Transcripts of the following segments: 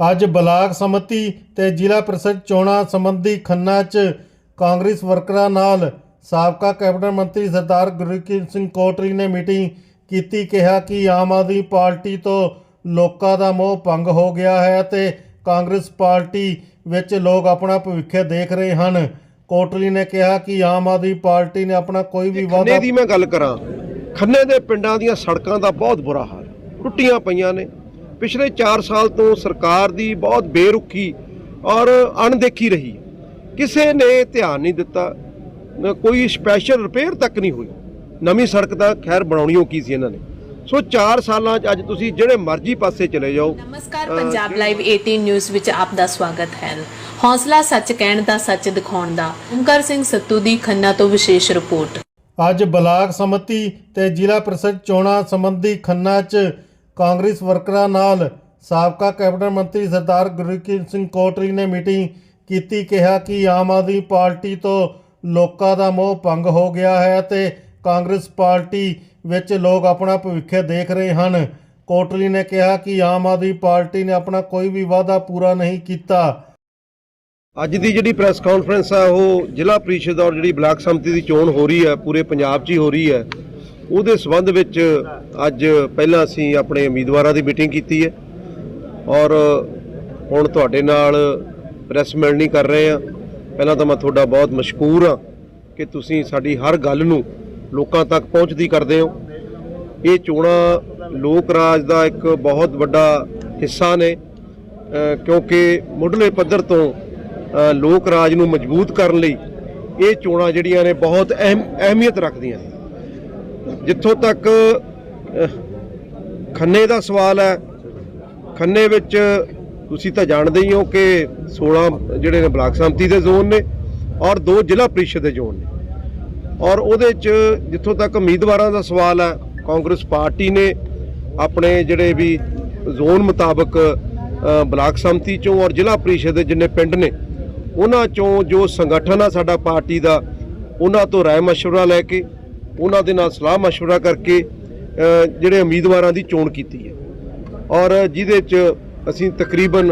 ਅੱਜ ਬਲਾਕ ਸਮਿਤੀ ਤੇ ਜ਼ਿਲ੍ਹਾ ਪ੍ਰੀਸ਼ਦ ਚੋਣਾਂ ਸੰਬੰਧੀ ਖੰਨਾ 'ਚ ਕਾਂਗਰਸ ਵਰਕਰਾਂ ਨਾਲ ਸਾਬਕਾ ਕੈਬਨਿਟ ਮੰਤਰੀ ਸਰਦਾਰ ਗੁਰਕੀਰਤ ਸਿੰਘ ਕੋਟਰੀ ਨੇ ਮੀਟਿੰਗ ਕੀਤੀ ਕਿਹਾ ਕਿ ਆਮ ਆਦਮੀ ਪਾਰਟੀ ਤੋਂ ਲੋਕਾਂ ਦਾ ਮੋਹ ਭੰਗ ਹੋ ਗਿਆ ਹੈ ਤੇ ਕਾਂਗਰਸ ਪਾਰਟੀ ਵਿੱਚ ਲੋਕ ਆਪਣਾ ਭਵਿੱਖ ਦੇਖ ਰਹੇ ਹਨ ਕੋਟਰੀ ਨੇ ਕਿਹਾ ਕਿ ਆਮ ਆਦਮੀ ਪਾਰਟੀ ਨੇ ਆਪਣਾ ਕੋਈ ਵੀ ਖੰਨੇ ਵਾਅਦਾ ਦੀ ਮੈਂ ਗੱਲ ਕਰਾਂ ਖੰਨੇ ਦੇ ਪਿੰਡਾਂ ਦੀਆਂ ਸੜਕਾਂ ਦਾ ਬਹੁਤ ਬੁਰਾ ਹਾਲ। ਟੁੱਟੀਆਂ ਪਈਆਂ ਨੇ ਪਿਛਲੇ 4 ਸਾਲ ਤੋਂ ਸਰਕਾਰ ਦੀ ਬਹੁਤ ਬੇਰੁਖੀ ਔਰ ਅਣਦੇਖੀ ਰਹੀ। ਕਿਸੇ ਨੇ ਧਿਆਨ ਨਹੀਂ ਦਿੱਤਾ ਕੋਈ ਸਪੈਸ਼ਲ ਰਿਪੇਅਰ ਤੱਕ ਨਹੀਂ ਹੋਈ। ਨਵੀਂ ਸੜਕ ਤਾਂ ਖੈਰ ਬਣਾਉਣੀ ਹੋ ਕੀ ਸੀ ਇਹਨਾਂ ਨੇ? ਸੋ 4 ਸਾਲਾਂ 'ਚ ਅੱਜ ਤੁਸੀਂ ਜਿਹੜੇ ਮਰਜ਼ੀ ਪਾਸੇ ਚਲੇ ਜਾਓ। ਨਮਸਕਾਰ ਪੰਜਾਬ ਲਾਈਵ 18 ਨਿਊਜ਼ ਵਿੱਚ ਆਪ ਦਾ ਸਵਾਗਤ ਹੈ। ਹੌਸਲਾ ਸੱਚ ਕਹਿਣ ਦਾ ਸੱਚ ਦਿਖਾਉਣ ਦਾ। ਓਮਕਾਰ ਸਿੰਘ ਸੱਤੂ ਦੀ ਖੰਨਾ ਤੋਂ ਵਿਸ਼ੇਸ਼ ਰਿਪੋਰਟ। ਅੱਜ ਬਲਾਕ ਸਮਿਤੀ ਤੇ ਜ਼ਿਲ੍ਹਾ ਪ੍ਰੀਸ਼ਦ ਚੋਣਾਂ ਸੰਬੰਧੀ ਖੰਨਾ 'ਚ ਕਾਂਗਰਸ ਵਰਕਰਾਂ ਨਾਲ ਸਾਬਕਾ ਕੈਬਨਿਟ ਮੰਤਰੀ ਸਰਦਾਰ ਗੁਰਕੀਰਤ ਸਿੰਘ ਕੋਟਲੀ ਨੇ ਮੀਟਿੰਗ ਕੀਤੀ, ਕਿਹਾ ਕਿ ਆਮ ਆਦਮੀ ਪਾਰਟੀ ਤੋਂ ਲੋਕਾਂ ਦਾ ਮੋਹ ਭੰਗ ਹੋ ਗਿਆ ਹੈ ਤੇ ਕਾਂਗਰਸ ਪਾਰਟੀ ਵਿੱਚ ਲੋਕ ਆਪਣਾ ਭਵਿੱਖ ਦੇਖ ਰਹੇ ਹਨ। ਕੋਟਲੀ ਨੇ ਕਿਹਾ ਕਿ ਆਮ ਆਦਮੀ ਪਾਰਟੀ ਨੇ ਆਪਣਾ ਕੋਈ ਵੀ ਵਾਅਦਾ ਪੂਰਾ ਨਹੀਂ ਕੀਤਾ। ਅੱਜ ਦੀ ਜਿਹੜੀ ਪ੍ਰੈਸ ਕਾਨਫਰੰਸ ਆ, ਉਹ ਜ਼ਿਲ੍ਹਾ ਪ੍ਰੀਸ਼ਦ ਔਰ ਜਿਹੜੀ ਬਲਾਕ ਸੰਮਤੀ ਦੀ ਚੋਣ ਹੋ ਰਹੀ ਹੈ, ਪੂਰੇ ਪੰਜਾਬ 'ਚ ਹੀ ਹੋ ਰਹੀ ਹੈ। ਉਹਦੇ ਸਬੰਧ ਵਿੱਚ ਅੱਜ ਪਹਿਲਾਂ ਅਸੀਂ ਆਪਣੇ ਉਮੀਦਵਾਰਾਂ ਦੀ ਮੀਟਿੰਗ ਕੀਤੀ ਹੈ। ਔਰ ਹੁਣ ਤੁਹਾਡੇ ਨਾਲ ਪ੍ਰੈਸ ਮਿਲਣੀ ਕਰ ਰਹੇ ਆ ਪਹਿਲਾਂ ਤਾਂ ਮੈਂ ਤੁਹਾਡਾ ਬਹੁਤ ਮਸ਼ਕੂਰ ਆ ਕਿ ਤੁਸੀਂ ਸਾਡੀ ਹਰ ਗੱਲ ਨੂੰ ਲੋਕਾਂ ਤੱਕ ਪਹੁੰਚਦੀ ਕਰਦੇ ਹੋ। ਇਹ ਚੋਣਾਂ ਲੋਕ ਰਾਜ ਦਾ ਇੱਕ ਬਹੁਤ ਵੱਡਾ ਹਿੱਸਾ ਨੇ ਕਿਉਂਕਿ ਮੁੱਢਲੇ ਪੱਧਰ ਤੋਂ ਲੋਕ ਰਾਜ ਨੂੰ ਮਜ਼ਬੂਤ ਕਰਨ ਲਈ ਇਹ ਚੋਣਾਂ ਜਿਹੜੀਆਂ ਨੇ ਬਹੁਤ ਅਹਿਮ ਅਹਿਮੀਅਤ ਰੱਖਦੀਆਂ ਨੇ। ਜਿੱਥੋਂ ਤੱਕ ਖੰਨੇ ਦਾ ਸਵਾਲ ਹੈ, ਖੰਨੇ ਵਿੱਚ ਤੁਸੀਂ ਤਾਂ ਜਾਣਦੇ ਹੀ ਹੋ ਕਿ 16 ਜਿਹੜੇ ਨੇ ਬਲਾਕ ਸੰਮਤੀ ਦੇ ਜ਼ੋਨ ਨੇ ਔਰ ਦੋ ਜ਼ਿਲ੍ਹਾ ਪ੍ਰੀਸ਼ਦ ਦੇ ਜ਼ੋਨ ਨੇ। ਔਰ ਉਹਦੇ ਚ ਜਿੱਥੋਂ ਤੱਕ ਉਮੀਦਵਾਰਾਂ ਦਾ ਸਵਾਲ ਹੈ, ਕਾਂਗਰਸ ਪਾਰਟੀ ਨੇ ਆਪਣੇ ਜਿਹੜੇ ਵੀ ਜ਼ੋਨ ਮੁਤਾਬਕ ਬਲਾਕ ਸੰਮਤੀ ਚੋਂ ਔਰ ਜ਼ਿਲ੍ਹਾ ਪ੍ਰੀਸ਼ਦ ਦੇ ਜਿੰਨੇ ਪਿੰਡ ਨੇ, ਉਹਨਾਂ ਚੋਂ ਜੋ ਸੰਗਠਨ ਆ ਸਾਡਾ ਪਾਰਟੀ ਦਾ, ਉਹਨਾਂ ਤੋਂ ਰਾਏ ਮਸ਼ਵਰਾ ਲੈ ਕੇ ਉਹਨਾਂ ਦੇ ਨਾਲ ਸਲਾਹ ਮਸ਼ਵਰਾ ਕਰਕੇ ਅ, ਜਿਹੜੇ ਉਮੀਦਵਾਰਾਂ ਦੀ ਚੋਣ ਕੀਤੀ ਹੈ ਔਰ ਜਿਹਦੇ ਚ ਅਸੀਂ ਤਕਰੀਬਨ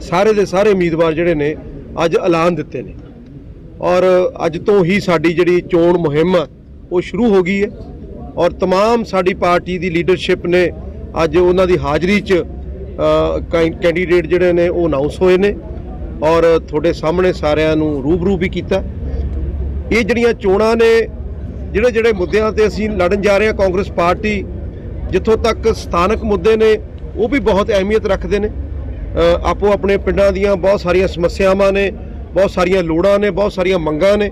ਸਾਰੇ ਦੇ ਸਾਰੇ ਉਮੀਦਵਾਰ ਜਿਹੜੇ ਨੇ ਅੱਜ ਐਲਾਨ ਦਿੱਤੇ ਨੇ ਔਰ ਅੱਜ ਤੋਂ ਹੀ ਸਾਡੀ ਜਿਹੜੀ ਚੋਣ ਮੁਹਿੰਮ ਆ ਉਹ ਸ਼ੁਰੂ ਹੋ ਗਈ ਹੈ ਔਰ तमाम ਸਾਡੀ ਪਾਰਟੀ ਦੀ ਲੀਡਰਸ਼ਿਪ ਨੇ ਅੱਜ ਉਹਨਾਂ ਦੀ ਹਾਜ਼ਰੀ 'ਚ ਅ, ਕੈ- ਕੈਂਡੀਡੇਟ ਜਿਹੜੇ ਨੇ ਉਹ ਅਨਾਉਂਸ ਹੋਏ ਨੇ ਔਰ ਤੁਹਾਡੇ ਸਾਹਮਣੇ ਸਾਰਿਆਂ ਨੂੰ ਰੂਬਰੂ ਵੀ ਕੀਤਾ ਇਹ ਜਿਹੜੀਆਂ ਚੋਣਾਂ ਨੇ ਜਿਹੜੇ ਜਿਹੜੇ ਮੁੱਦਿਆਂ ਤੇ ਅਸੀਂ ਲੜਨ ਜਾ ਰਹੇ ਹਾਂ, ਕਾਂਗਰਸ ਪਾਰਟੀ ਜਿੱਥੋਂ ਤੱਕ ਸਥਾਨਕ ਮੁੱਦੇ ਨੇ, ਉਹ ਵੀ ਬਹੁਤ ਅਹਿਮੀਅਤ ਰੱਖਦੇ ਨੇ। ਆਪੋ ਆਪਣੇ ਪਿੰਡਾਂ ਦੀਆਂ ਬਹੁਤ ਸਾਰੀਆਂ ਸਮੱਸਿਆਵਾਂ ਨੇ, ਬਹੁਤ ਸਾਰੀਆਂ ਲੋੜਾਂ ਨੇ, ਬਹੁਤ ਸਾਰੀਆਂ ਮੰਗਾਂ ਨੇ।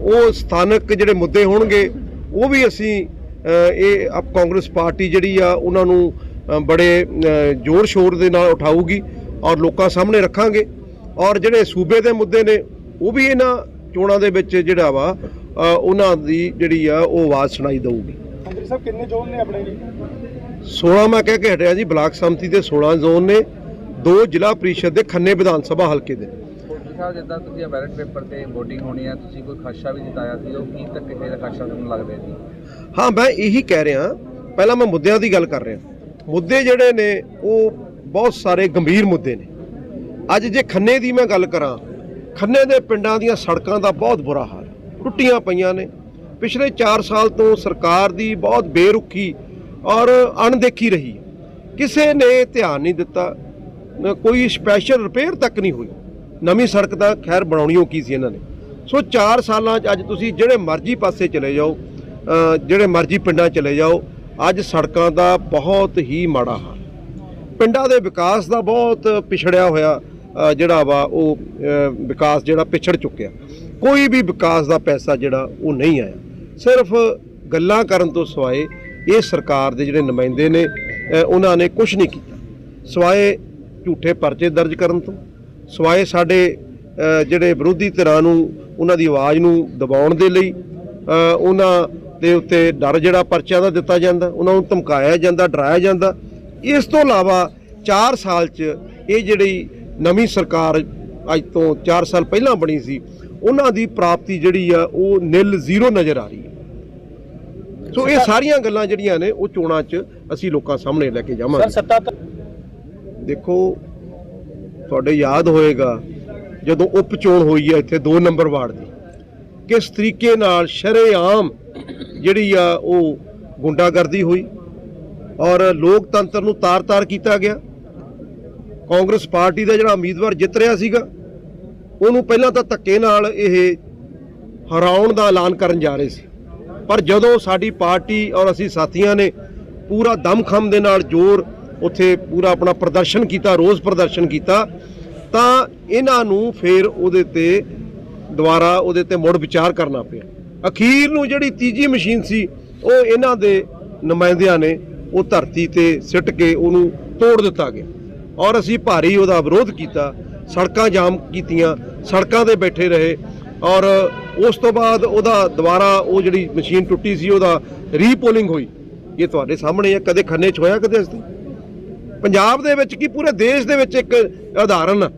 ਉਹ ਸਥਾਨਕ ਜਿਹੜੇ ਮੁੱਦੇ ਹੋਣਗੇ, ਉਹ ਵੀ ਅਸੀਂ ਇਹ ਆਪ ਕਾਂਗਰਸ ਪਾਰਟੀ ਜਿਹੜੀ ਆ, ਉਹਨਾਂ ਨੂੰ ਬੜੇ ਜ਼ੋਰ ਸ਼ੋਰ ਦੇ ਨਾਲ ਉਠਾਊਗੀ ਔਰ ਲੋਕਾਂ ਸਾਹਮਣੇ ਰੱਖਾਂਗੇ। ਔਰ ਜਿਹੜੇ ਸੂਬੇ ਦੇ ਮੁੱਦੇ ਨੇ, ਉਹ ਵੀ ਇਹਨਾਂ ਚੋਣਾਂ ਦੇ ਵਿੱਚ ਜਿਹੜਾ ਵਾ ਉਹਨਾਂ ਦੀ ਜਿਹੜੀ ਆ ਉਹ ਆਵਾਜ਼ ਸੁਣਾਈ ਦਊਗੀ। ਮੰਤਰੀ ਸਾਹਿਬ ਕਿੰਨੇ ਜ਼ੋਨ ਨੇ ਆਪਣੇ ਜੀ? 16 ਮੈਂ ਕਹਿ ਕੇ ਹਟਿਆ ਜੀ ਬਲਾਕ ਸੰਮਤੀ ਦੇ 16 ਜ਼ੋਨ ਨੇ ਦੋ ਜ਼ਿਲ੍ਹਾ ਪ੍ਰੀਸ਼ਦ ਦੇ ਖੰਨੇ ਵਿਧਾਨ ਸਭਾ ਹਲਕੇ ਦੇ। ਕੋਟਲੀ ਸਾਹਿਬ ਜਿੱਦਾਂ ਤੁਸੀਂ ਬੈਲਟ ਪੇਪਰ ਤੇ VOTING ਹੋਣੀ ਹੈ ਤੁਸੀਂ ਕੋਈ ਖਦਸ਼ਾ ਵੀ ਜਤਾਇਆ ਸੀ ਉਹ ਕੀ ਤੱਕ ਕਿਸੇ ਦਾ ਖਦਸ਼ਾ ਤੁਹਾਨੂੰ ਲੱਗਦਾ ਜੀ ਹਾਂ ਮੈਂ ਇਹੀ ਕਹਿ ਰਿਹਾ ਪਹਿਲਾਂ ਮੈਂ ਮੁੱਦਿਆਂ ਦੀ ਗੱਲ ਕਰ ਰਿਹਾ। ਮੁੱਦੇ ਜਿਹੜੇ ਨੇ ਉਹ ਬਹੁਤ ਸਾਰੇ ਗੰਭੀਰ ਮੁੱਦੇ ਨੇ। ਅੱਜ ਜੇ ਖੰਨੇ ਦੀ ਮੈਂ ਗੱਲ ਕਰਾਂ ਖੰਨੇ ਦੇ ਪਿੰਡਾਂ ਦੀਆਂ ਸੜਕਾਂ ਦਾ ਬਹੁਤ ਬੁਰਾ ਹਾਲ ਹੈ। ਟੁੱਟੀਆਂ ਪਈਆਂ ਨੇ। ਪਿਛਲੇ 4 ਸਾਲ ਤੋਂ ਸਰਕਾਰ ਦੀ ਬਹੁਤ ਬੇਰੁਖੀ ਔਰ ਅਣਦੇਖੀ ਰਹੀ। ਕਿਸੇ ਨੇ ਧਿਆਨ ਨਹੀਂ ਦਿੱਤਾ ਕੋਈ ਸਪੈਸ਼ਲ ਰਿਪੇਅਰ ਤੱਕ ਨਹੀਂ ਹੋਈ। ਨਵੀਂ ਸੜਕ ਤਾਂ ਖੈਰ ਬਣਾਉਣੀ ਕੀ ਸੀ ਇਹਨਾਂ ਨੇ। ਸੋ 4 ਸਾਲਾਂ 'ਚ ਅੱਜ ਤੁਸੀਂ ਜਿਹੜੇ ਮਰਜ਼ੀ ਪਾਸੇ ਚਲੇ ਜਾਓ ਜਿਹੜੇ ਮਰਜ਼ੀ ਪਿੰਡਾਂ ਚਲੇ ਜਾਓ, ਅੱਜ ਸੜਕਾਂ ਦਾ ਬਹੁਤ ਹੀ ਮਾੜਾ ਹਾਲ। ਪਿੰਡਾਂ ਦੇ ਵਿਕਾਸ ਦਾ ਬਹੁਤ ਪਿਛੜਿਆ ਹੋਇਆ ਜਿਹੜਾ ਵਾ ਉਹ ਵਿਕਾਸ ਜਿਹੜਾ ਪਿਛੜ ਚੁੱਕਿਆ। ਕੋਈ ਵੀ ਵਿਕਾਸ ਦਾ ਪੈਸਾ ਜਿਹੜਾ ਉਹ ਨਹੀਂ ਆਇਆ। ਸਿਰਫ ਗੱਲਾਂ ਕਰਨ ਤੋਂ ਸਿਵਾਏ ਇਹ ਸਰਕਾਰ ਦੇ ਜਿਹੜੇ ਨੁਮਾਇੰਦੇ ਨੇ ਉਹਨਾਂ ਨੇ ਕੁਝ ਨਹੀਂ ਕੀਤਾ। ਸਿਵਾਏ ਝੂਠੇ ਪਰਚੇ ਦਰਜ ਕਰਨ ਤੋਂ, ਸਿਵਾਏ ਸਾਡੇ ਜਿਹੜੇ ਵਿਰੋਧੀ ਧਿਰਾਂ ਨੂੰ, ਉਹਨਾਂ ਦੀ ਆਵਾਜ਼ ਨੂੰ ਦਬਾਉਣ ਦੇ ਲਈ ਉਹਨਾਂ ਦੇ ਉੱਤੇ ਡਰ ਜਿਹੜਾ ਪਰਚਿਆਂ ਦਾ ਦਿੱਤਾ ਜਾਂਦਾ, ਉਹਨਾਂ ਨੂੰ ਧਮਕਾਇਆ ਜਾਂਦਾ, ਡਰਾਇਆ ਜਾਂਦਾ। ਇਸ ਤੋਂ ਇਲਾਵਾ 4 ਸਾਲ 'ਚ ਇਹ ਜਿਹੜੀ ਨਵੀਂ ਸਰਕਾਰ ਅੱਜ ਤੋਂ 4 ਸਾਲ ਪਹਿਲਾਂ ਬਣੀ ਸੀ ਉਹਨਾਂ ਦੀ ਪ੍ਰਾਪਤੀ ਜਿਹੜੀ ਆ ਉਹ ਨਿਲ ਜ਼ੀਰੋ ਨਜ਼ਰ ਆ ਰਹੀ ਹੈ। ਸੋ ਇਹ ਸਾਰੀਆਂ ਗੱਲਾਂ ਜਿਹੜੀਆਂ ਨੇ ਉਹ ਚੋਣਾਂ 'ਚ ਅਸੀਂ ਲੋਕਾਂ ਸਾਹਮਣੇ ਲੈ ਕੇ ਜਾਵਾਂਗੇ। ਸਰ ਸੱਤਾ ਦੇਖੋ ਤੁਹਾਡੇ ਯਾਦ ਹੋਏਗਾ ਜਦੋਂ ਉਪ ਚੋਣ ਹੋਈ ਹੈ ਇੱਥੇ 2 ਨੰਬਰ ਵਾਰਡ ਦੀ। ਕਿਸ ਤਰੀਕੇ ਨਾਲ ਸ਼ਰੇਆਮ ਜਿਹੜੀ ਆ ਉਹ ਗੁੰਡਾਗਰਦੀ ਹੋਈ ਔਰ ਲੋਕਤੰਤਰ ਨੂੰ ਤਾਰ-ਤਾਰ ਕੀਤਾ ਗਿਆ। ਕਾਂਗਰਸ ਪਾਰਟੀ ਦਾ ਜਿਹੜਾ ਉਮੀਦਵਾਰ ਜਿੱਤ ਰਿਹਾ ਸੀਗਾ ਉਹਨੂੰ ਪਹਿਲਾਂ ਤਾਂ ਧੱਕੇ ਨਾਲ ਇਹ ਹਰਾਉਣ ਦਾ ਐਲਾਨ ਕਰਨ ਜਾ ਰਹੇ ਸੀ। ਪਰ ਜਦੋਂ ਸਾਡੀ ਪਾਰਟੀ ਔਰ ਅਸੀਂ ਸਾਥੀਆਂ ਨੇ ਪੂਰਾ ਦਮਖਮ ਦੇ ਨਾਲ ਜ਼ੋਰ ਉੱਥੇ ਪੂਰਾ ਆਪਣਾ ਪ੍ਰਦਰਸ਼ਨ ਕੀਤਾ ਰੋਜ਼ ਪ੍ਰਦਰਸ਼ਨ ਕੀਤਾ, ਤਾਂ ਇਹਨਾਂ ਨੂੰ ਫਿਰ ਉਹਦੇ ਤੇ ਦੁਬਾਰਾ ਉਹਦੇ ਤੇ ਮੁੜ ਵਿਚਾਰ ਕਰਨਾ ਪਿਆ। ਅਖੀਰ ਨੂੰ ਜਿਹੜੀ ਤੀਜੀ ਮਸ਼ੀਨ ਸੀ, ਉਹ ਇਹਨਾਂ ਦੇ ਨੁਮਾਇੰਦਿਆਂ ਨੇ ਉਹ ਧਰਤੀ ਤੇ ਸਿੱਟ ਕੇ ਉਹਨੂੰ ਤੋੜ ਦਿੱਤਾ ਗਿਆ। ਔਰ ਅਸੀਂ ਭਾਰੀ ਉਹਦਾ ਵਿਰੋਧ ਕੀਤਾ ਸੜਕਾਂ ਜਾਮ ਕੀਤੀਆਂ, ਸੜਕਾਂ ਤੇ ਬੈਠੇ ਰਹੇ ਔਰ ਉਸ ਤੋਂ ਬਾਅਦ ਉਹਦਾ ਦੁਬਾਰਾ ਉਹ ਜਿਹੜੀ ਮਸ਼ੀਨ ਟੁੱਟੀ ਸੀ, ਉਹਦਾ ਰੀਪੋਲਿੰਗ ਹੋਈ। ਇਹ ਤੁਹਾਡੇ ਸਾਹਮਣੇ ਹੈ ਕਦੇ ਖੰਨੇ 'ਚ ਹੋਇਆ, ਕਦੇ ਇਸ ਪੰਜਾਬ ਦੇ ਵਿੱਚ ਕੀ ਪੂਰੇ ਦੇਸ਼ ਦੇ ਵਿੱਚ ਇੱਕ ਉਦਾਹਰਨ ਆ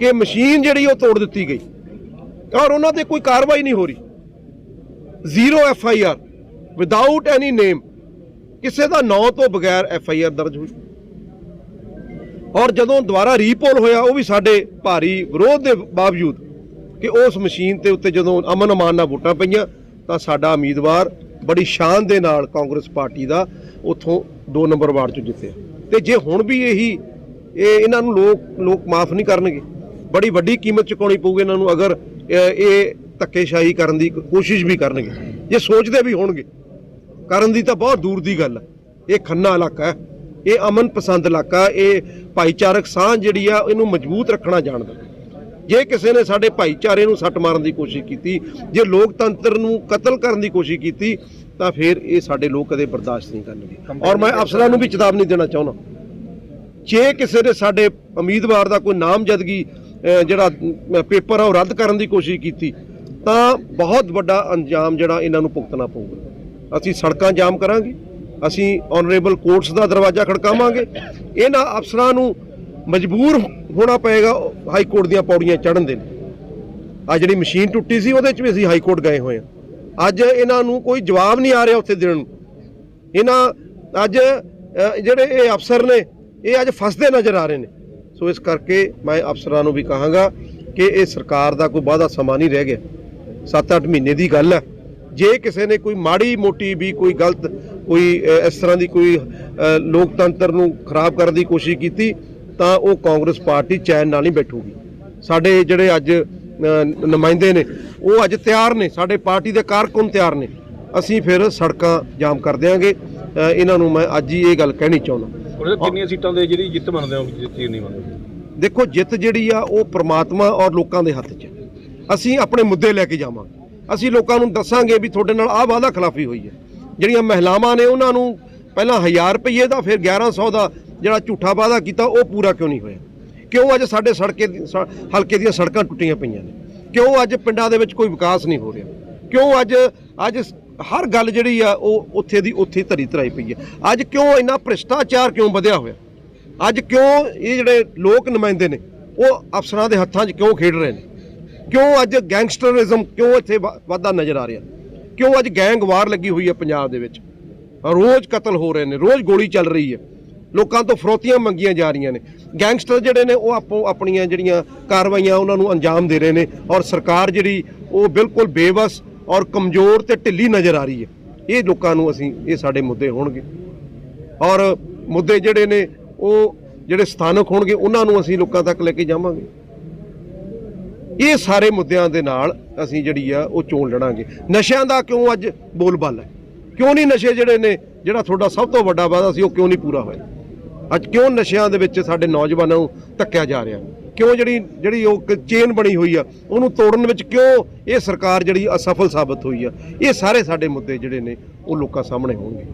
ਕਿ ਮਸ਼ੀਨ ਜਿਹੜੀ ਉਹ ਤੋੜ ਦਿੱਤੀ ਗਈ ਔਰ ਉਹਨਾਂ ਤੇ ਕੋਈ ਕਾਰਵਾਈ ਨਹੀਂ ਹੋ ਰਹੀ। Zero F I R without any name ਕਿਸੇ ਦਾ ਨਾਂ ਤੋਂ ਬਗੈਰ ਐਫ ਆਈ ਆਰ ਦਰਜ ਹੋਈ। ਔਰ ਜਦੋਂ ਦੁਬਾਰਾ ਰੀਪੋਲ ਹੋਇਆ, ਉਹ ਵੀ ਸਾਡੇ ਭਾਰੀ ਵਿਰੋਧ ਦੇ ਬਾਵਜੂਦ ਕਿ ਉਸ ਮਸ਼ੀਨ ਤੇ ਉੱਤੇ ਜਦੋਂ ਅਮਨ ਅਮਾਨ ਨਾਲ ਵੋਟਾਂ ਪਈਆਂ, ਤਾਂ ਸਾਡਾ ਉਮੀਦਵਾਰ ਬੜੀ ਸ਼ਾਨ ਦੇ ਨਾਲ ਕਾਂਗਰਸ ਪਾਰਟੀ ਦਾ ਉੱਥੋਂ 2 ਨੰਬਰ ਵਾਰਡ ਚੋਂ ਜਿੱਤਿਆ। ਤੇ ਜੇ ਹੁਣ ਵੀ ਇਹੀ, ਇਹ ਇਹਨਾਂ ਨੂੰ ਲੋਕ ਲੋਕ ਮਾਫ ਨਹੀਂ ਕਰਨਗੇ। ਬੜੀ ਵੱਡੀ ਕੀਮਤ ਚੁਕਾਉਣੀ ਪਊਗੀ ਇਹਨਾਂ ਨੂੰ, ਅਗਰ ਇਹ ਧੱਕੇਸ਼ਾਹੀ ਕਰਨ ਦੀ ਕੋਸ਼ਿਸ਼ ਵੀ ਕਰਨਗੇ। ਜੇ ਸੋਚਦੇ ਵੀ ਹੋਣਗੇ, ਕਰਨ ਦੀ ਤਾਂ ਬਹੁਤ ਦੂਰ ਦੀ ਗੱਲ ਹੈ। ਇਹ ਖੰਨਾ ਇਲਾਕਾ ਹੈ। ਇਹ ਅਮਨ ਪਸੰਦ ਇਲਾਕਾ ਇਹ ਭਾਈਚਾਰਕ ਸਾਂਝ ਜਿਹੜੀ ਆ ਇਹਨੂੰ ਮਜ਼ਬੂਤ ਰੱਖਣਾ ਜਾਣਦਾ ਜੇ ਕਿਸੇ ਨੇ ਸਾਡੇ ਭਾਈਚਾਰੇ ਨੂੰ ਸੱਟ ਮਾਰਨ ਦੀ ਕੋਸ਼ਿਸ਼ ਕੀਤੀ ਜੇ ਲੋਕਤੰਤਰ ਨੂੰ ਕਤਲ ਕਰਨ ਦੀ ਕੋਸ਼ਿਸ਼ ਕੀਤੀ ਤਾਂ ਫਿਰ ਇਹ ਸਾਡੇ ਲੋਕ ਕਦੇ ਬਰਦਾਸ਼ਤ ਨਹੀਂ ਕਰਨਗੇ। ਔਰ ਮੈਂ ਅਫਸਰਾਂ ਨੂੰ ਵੀ ਚੇਤਾਵਨੀ ਦੇਣਾ ਚਾਹੁੰਦਾ। ਜੇ ਕਿਸੇ ਨੇ ਸਾਡੇ ਉਮੀਦਵਾਰ ਦਾ ਕੋਈ ਨਾਮਜ਼ਦਗੀ ਜਿਹੜਾ ਪੇਪਰ ਆ ਉਹ ਰੱਦ ਕਰਨ ਦੀ ਕੋਸ਼ਿਸ਼ ਕੀਤੀ ਤਾਂ ਬਹੁਤ ਵੱਡਾ ਅੰਜਾਮ ਜਿਹੜਾ ਇਹਨਾਂ ਨੂੰ ਭੁਗਤਣਾ ਪਊਗਾ। ਅਸੀਂ ਸੜਕਾਂ ਜਾਮ ਕਰਾਂਗੇ। ਅਸੀਂ ਆਨਰੇਬਲ ਕੋਰਟਸ ਦਾ ਦਰਵਾਜ਼ਾ ਖੜਕਾਵਾਂਗੇ। ਇਹਨਾਂ ਅਫਸਰਾਂ ਨੂੰ ਮਜਬੂਰ ਹੋਣਾ ਪਏਗਾ, ਹਾਈ ਕੋਰਟ ਦੀਆਂ ਪੌੜੀਆਂ ਚੜ੍ਹਨ ਦੇ ਲਈ। ਆ ਜਿਹੜੀ ਮਸ਼ੀਨ ਟੁੱਟੀ ਸੀ, ਉਹਦੇ 'ਚ ਵੀ ਅਸੀਂ ਹਾਈ ਕੋਰਟ ਗਏ ਹੋਏ ਹਾਂ। ਅੱਜ ਇਹਨਾਂ ਨੂੰ ਕੋਈ ਜਵਾਬ ਨਹੀਂ ਆ ਰਿਹਾ ਉੱਥੇ ਦੇਣ ਨੂੰ। ਇਹਨਾਂ ਅੱਜ ਜਿਹੜੇ ਇਹ ਅਫਸਰ ਨੇ, ਇਹ ਅੱਜ ਫਸਦੇ ਨਜ਼ਰ ਆ ਰਹੇ ਨੇ। ਸੋ ਇਸ ਕਰਕੇ ਮੈਂ ਅਫਸਰਾਂ ਨੂੰ ਵੀ ਕਹਾਂਗਾ ਕਿ ਇਹ ਸਰਕਾਰ ਦਾ ਕੋਈ ਵਾਅਦਾ ਸਮਾਂ ਨਹੀਂ ਰਹਿ ਗਿਆ। 7-8 ਮਹੀਨੇ ਦੀ ਗੱਲ ਹੈ। ਜੇ ਕਿਸੇ ਨੇ ਕੋਈ ਮਾੜੀ ਮੋਟੀ ਵੀ ਕੋਈ ਗਲਤ ਕੋਈ ਇਸ ਤਰ੍ਹਾਂ ਦੀ ਕੋਈ ਲੋਕਤੰਤਰ ਨੂੰ ਖਰਾਬ ਕਰਨ ਦੀ ਕੋਸ਼ਿਸ਼ ਕੀਤੀ ਤਾਂ ਉਹ ਕਾਂਗਰਸ ਪਾਰਟੀ ਚੈਨ ਨਾਲ ਨਹੀਂ ਬੈਠੂਗੀ। ਸਾਡੇ ਜਿਹੜੇ ਅੱਜ ਨੁਮਾਇੰਦੇ ਨੇ ਉਹ ਅੱਜ ਤਿਆਰ ਨੇ ਸਾਡੇ ਪਾਰਟੀ ਦੇ ਕਾਰਕੁਨ ਤਿਆਰ ਨੇ। ਅਸੀਂ ਫਿਰ ਸੜਕਾਂ ਜਾਮ ਕਰ ਦਿਆਂਗੇ। ਅ, ਇਹਨਾਂ ਨੂੰ ਮੈਂ ਅੱਜ ਹੀ ਇਹ ਗੱਲ ਕਹਿਣੀ ਚਾਹੁੰਦਾ। ਕਿੰਨੀਆਂ ਸੀਟਾਂ ਦੇ ਜਿਹੜੀ ਜਿੱਤ ਮੰਨਦੇ ਹੋ ਜਿੱਤ ਨਹੀਂ ਮੰਨਦੇ? ਦੇਖੋ ਜਿੱਤ ਜਿਹੜੀ ਆ ਉਹ ਪ੍ਰਮਾਤਮਾ ਔਰ ਲੋਕਾਂ ਦੇ ਹੱਥ 'ਚ। ਅਸੀਂ ਆਪਣੇ ਮੁੱਦੇ ਲੈ ਕੇ ਜਾਵਾਂਗੇ। ਅਸੀਂ ਲੋਕਾਂ ਨੂੰ ਦੱਸਾਂਗੇ ਵੀ ਤੁਹਾਡੇ ਨਾਲ ਆਹ ਵਾਅਦਾ ਖਿਲਾਫੀ ਹੋਈ ਹੈ। ਜਿਹੜੀਆਂ ਮਹਿਲਾਵਾਂ ਨੇ ਉਹਨਾਂ ਨੂੰ ਪਹਿਲਾਂ 1000 ਰੁਪਏ ਦਾ, ਫਿਰ 1100 ਦਾ ਜਿਹੜਾ ਝੂਠਾ ਵਾਅਦਾ ਕੀਤਾ, ਉਹ ਪੂਰਾ ਕਿਉਂ ਨਹੀਂ ਹੋਇਆ? ਕਿਉਂ ਅੱਜ ਸਾਡੇ ਸੜਕੇ ਦੀ- ਸ- ਹਲਕੇ ਦੀਆਂ ਸੜਕਾਂ ਟੁੱਟੀਆਂ ਪਈਆਂ ਨੇ? ਕਿਉਂ ਅੱਜ ਪਿੰਡਾਂ ਦੇ ਵਿੱਚ ਕੋਈ ਵਿਕਾਸ ਨਹੀਂ ਹੋ ਰਿਹਾ? ਕਿਉਂ ਅੱਜ ਅੱਜ ਹਰ ਗੱਲ ਜਿਹੜੀ ਆ, ਉਹ ਉੱਥੇ ਦੀ ਉੱਥੇ ਧਰੀ ਧਰਾਈ ਪਈ ਹੈ ਅੱਜ ਕਿਉਂ ਇੰਨਾ ਭ੍ਰਿਸ਼ਟਾਚਾਰ ਕਿਉਂ ਵਧਿਆ ਹੋਇਆ? ਅੱਜ ਕਿਉਂ ਇਹ ਜਿਹੜੇ ਲੋਕ ਨੁਮਾਇੰਦੇ ਨੇ, ਉਹ ਅਫਸਰਾਂ ਦੇ ਹੱਥਾਂ 'ਚ ਕਿਉਂ ਖੇਡ ਰਹੇ ਨੇ? ਕਿਉਂ ਅੱਜ ਗੈਂਗਸਟਰਿਜ਼ਮ ਕਿਉਂ ਇੱਥੇ ਵ- ਵੱਧਦਾ ਨਜ਼ਰ ਆ ਰਿਹਾ? ਕਿਉਂ ਅੱਜ ਗੈਂਗ ਵਾਰ ਲੱਗੀ ਹੋਈ ਹੈ ਪੰਜਾਬ ਦੇ ਵਿੱਚ? ਰੋਜ਼ ਕਤਲ ਹੋ ਰਹੇ ਨੇ, ਰੋਜ਼ ਗੋਲੀ ਚੱਲ ਰਹੀ ਹੈ। ਲੋਕਾਂ ਤੋਂ ਫਰੋਤੀਆਂ ਮੰਗੀਆਂ ਜਾ ਰਹੀਆਂ ਨੇ। ਗੈਂਗਸਟਰ ਜਿਹੜੇ ਨੇ, ਉਹ ਆਪੋ ਆਪਣੀਆਂ ਜਿਹੜੀਆਂ ਕਾਰਵਾਈਆਂ ਉਹਨਾਂ ਨੂੰ ਅੰਜਾਮ ਦੇ ਰਹੇ ਨੇ ਔਰ ਸਰਕਾਰ ਜਿਹੜੀ, ਉਹ ਬਿਲਕੁਲ ਬੇਵਸ ਔਰ ਕਮਜ਼ੋਰ ਤੇ ਢਿੱਲੀ ਨਜ਼ਰ ਆ ਰਹੀ ਹੈ। ਇਹ ਲੋਕਾਂ ਨੂੰ ਅਸੀਂ, ਇਹ ਸਾਡੇ ਮੁੱਦੇ ਹੋਣਗੇ। ਔਰ ਮੁੱਦੇ ਜਿਹੜੇ ਨੇ, ਉਹ ਜਿਹੜੇ ਸਥਾਨਕ ਹੋਣਗੇ, ਉਹਨਾਂ ਨੂੰ ਅਸੀਂ ਲੋਕਾਂ ਤੱਕ ਲੈ ਕੇ ਜਾਵਾਂਗੇ। ਇਹ ਸਾਰੇ ਮੁੱਦਿਆਂ ਦੇ ਨਾਲ ਅਸੀਂ ਜਿਹੜੀ ਆ, ਉਹ ਚੋਣ ਲੜਾਂਗੇ। ਨਸ਼ਿਆਂ ਦਾ ਕਿਉਂ ਅੱਜ ਬੋਲਬਾਲ ਹੈ? ਕਿਉਂ ਨਹੀਂ ਨਸ਼ੇ ਜਿਹੜੇ ਨੇ, ਜਿਹੜਾ ਤੁਹਾਡਾ ਸਭ ਤੋਂ ਵੱਡਾ ਵਾਅਦਾ ਸੀ, ਉਹ ਕਿਉਂ ਨਹੀਂ ਪੂਰਾ ਹੋਇਆ? ਅੱਜ ਕਿਉਂ ਨਸ਼ਿਆਂ ਦੇ ਵਿੱਚ ਸਾਡੇ ਨੌਜਵਾਨਾਂ ਨੂੰ ਧੱਕਿਆ ਜਾ ਰਿਹਾ? ਕਿਉਂ ਜਿਹੜੀ ਜਿਹੜੀ ਉਹ ਚੇਨ ਬਣੀ ਹੋਈ ਆ, ਉਹਨੂੰ ਤੋੜਨ ਵਿੱਚ ਕਿਉਂ ਇਹ ਸਰਕਾਰ ਜਿਹੜੀ ਅਸਫਲ ਸਾਬਤ ਹੋਈ ਆ? ਇਹ ਸਾਰੇ ਸਾਡੇ ਮੁੱਦੇ ਜਿਹੜੇ ਨੇ, ਉਹ ਲੋਕਾਂ ਸਾਹਮਣੇ ਹੋਣਗੇ।